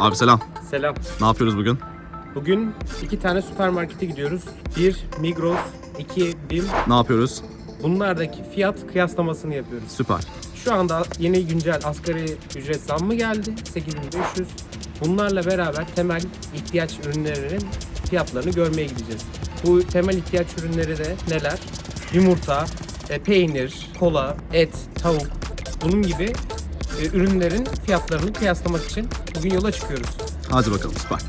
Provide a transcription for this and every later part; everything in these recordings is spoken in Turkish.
Abi selam. Selam. Ne yapıyoruz bugün? Bugün iki tane süpermarkete gidiyoruz. Bir Migros, iki BİM. Ne yapıyoruz? Bunlardaki fiyat kıyaslamasını yapıyoruz. Süper. Şu anda yeni güncel asgari ücret zammı geldi. 8500. Bunlarla beraber temel ihtiyaç ürünlerinin fiyatlarını görmeye gideceğiz. Bu temel ihtiyaç ürünleri de neler? Yumurta, e, peynir, kola, et, tavuk bunun gibi e, ürünlerin fiyatlarını kıyaslamak için bugün yola çıkıyoruz. Hadi bakalım süper.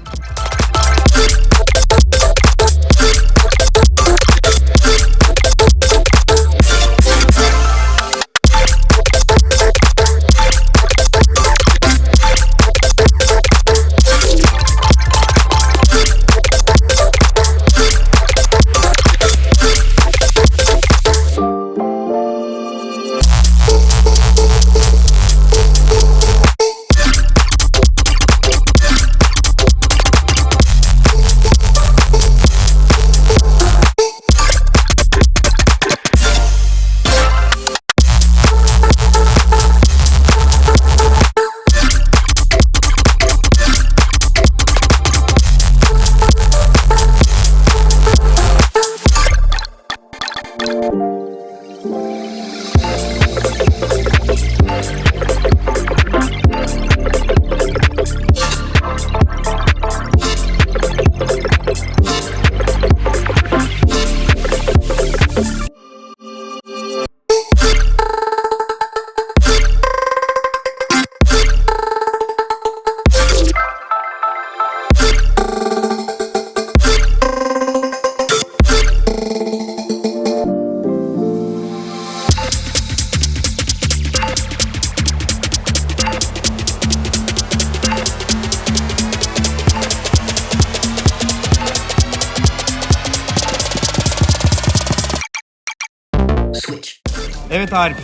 Evet Arif.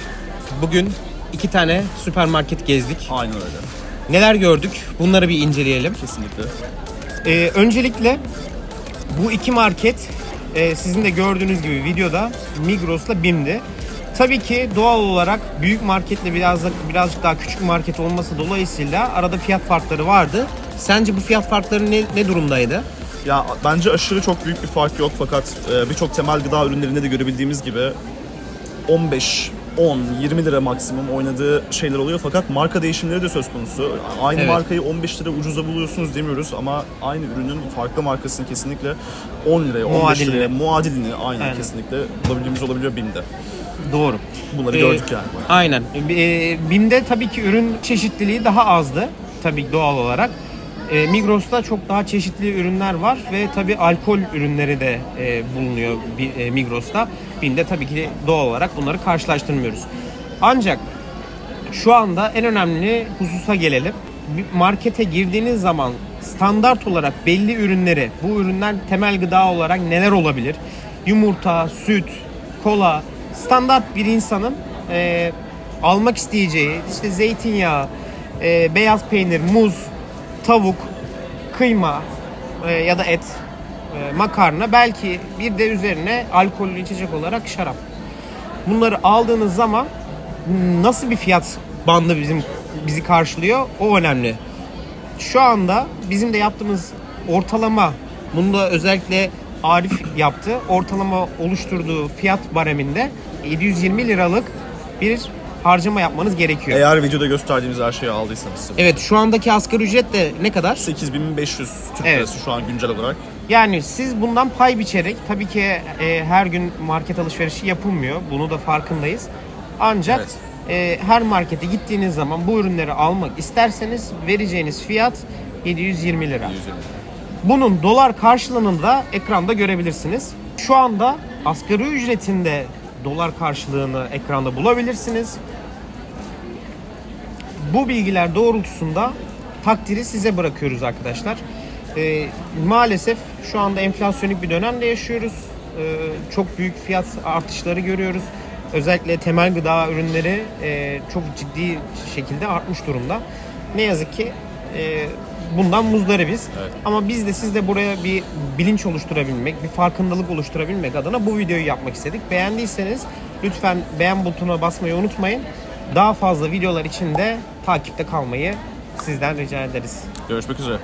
Bugün iki tane süpermarket gezdik. Aynen öyle. Neler gördük? Bunları bir inceleyelim. Kesinlikle. Ee, öncelikle bu iki market e, sizin de gördüğünüz gibi videoda Migros'la BİM'di. Tabii ki doğal olarak büyük marketle biraz da, birazcık daha küçük market olması dolayısıyla arada fiyat farkları vardı. Sence bu fiyat farkları ne, ne durumdaydı? Ya bence aşırı çok büyük bir fark yok fakat e, birçok temel gıda ürünlerinde de görebildiğimiz gibi 15 10, 20 lira maksimum oynadığı şeyler oluyor fakat marka değişimleri de söz konusu. Aynı Evet. markayı 15 lira ucuza buluyorsunuz demiyoruz ama aynı ürünün farklı markasını kesinlikle 10 liraya, 15 Muadilini. liraya muadilini aynen, Aynen. kesinlikle bulabildiğimiz olabiliyor BİM'de. Doğru. Bunları Ee, gördük yani. Aynen. Ee, BİM'de tabii ki ürün çeşitliliği daha azdı. Tabii doğal olarak. Ee, Migros'ta çok daha çeşitli ürünler var ve tabii alkol ürünleri de e, bulunuyor e, Migros'ta. BİM'de tabii ki doğal olarak bunları karşılaştırmıyoruz. Ancak şu anda en önemli hususa gelelim. Markete girdiğiniz zaman standart olarak belli ürünleri, bu ürünler temel gıda olarak neler olabilir? Yumurta, süt, kola, standart bir insanın e, almak isteyeceği işte zeytinyağı, e, beyaz peynir, muz, tavuk, kıyma e, ya da et, e, makarna belki bir de üzerine alkollü içecek olarak şarap. Bunları aldığınız zaman nasıl bir fiyat bandı bizim bizi karşılıyor o önemli. Şu anda bizim de yaptığımız ortalama bunu da özellikle Arif yaptı. Ortalama oluşturduğu fiyat bareminde 720 liralık bir harcama yapmanız gerekiyor. Eğer videoda gösterdiğimiz her şeyi aldıysanız. Evet şu andaki asgari ücret de ne kadar? 8500 Türk Evet. lirası şu an güncel olarak. Yani siz bundan pay biçerek tabii ki e, her gün market alışverişi yapılmıyor. Bunu da farkındayız. Ancak Evet. e, her markete gittiğiniz zaman bu ürünleri almak isterseniz vereceğiniz fiyat 720 lira. 120. Bunun dolar karşılığını da ekranda görebilirsiniz. Şu anda asgari ücretinde dolar karşılığını ekranda bulabilirsiniz. Bu bilgiler doğrultusunda takdiri size bırakıyoruz arkadaşlar. Ee, maalesef şu anda enflasyonik bir dönemde yaşıyoruz. Ee, çok büyük fiyat artışları görüyoruz. Özellikle temel gıda ürünleri e, çok ciddi şekilde artmış durumda. Ne yazık ki e, bundan muzdaribiz. Evet. Ama biz de siz de buraya bir bilinç oluşturabilmek, bir farkındalık oluşturabilmek adına bu videoyu yapmak istedik. Beğendiyseniz lütfen beğen butonuna basmayı unutmayın. Daha fazla videolar için de takipte kalmayı sizden rica ederiz. Görüşmek üzere.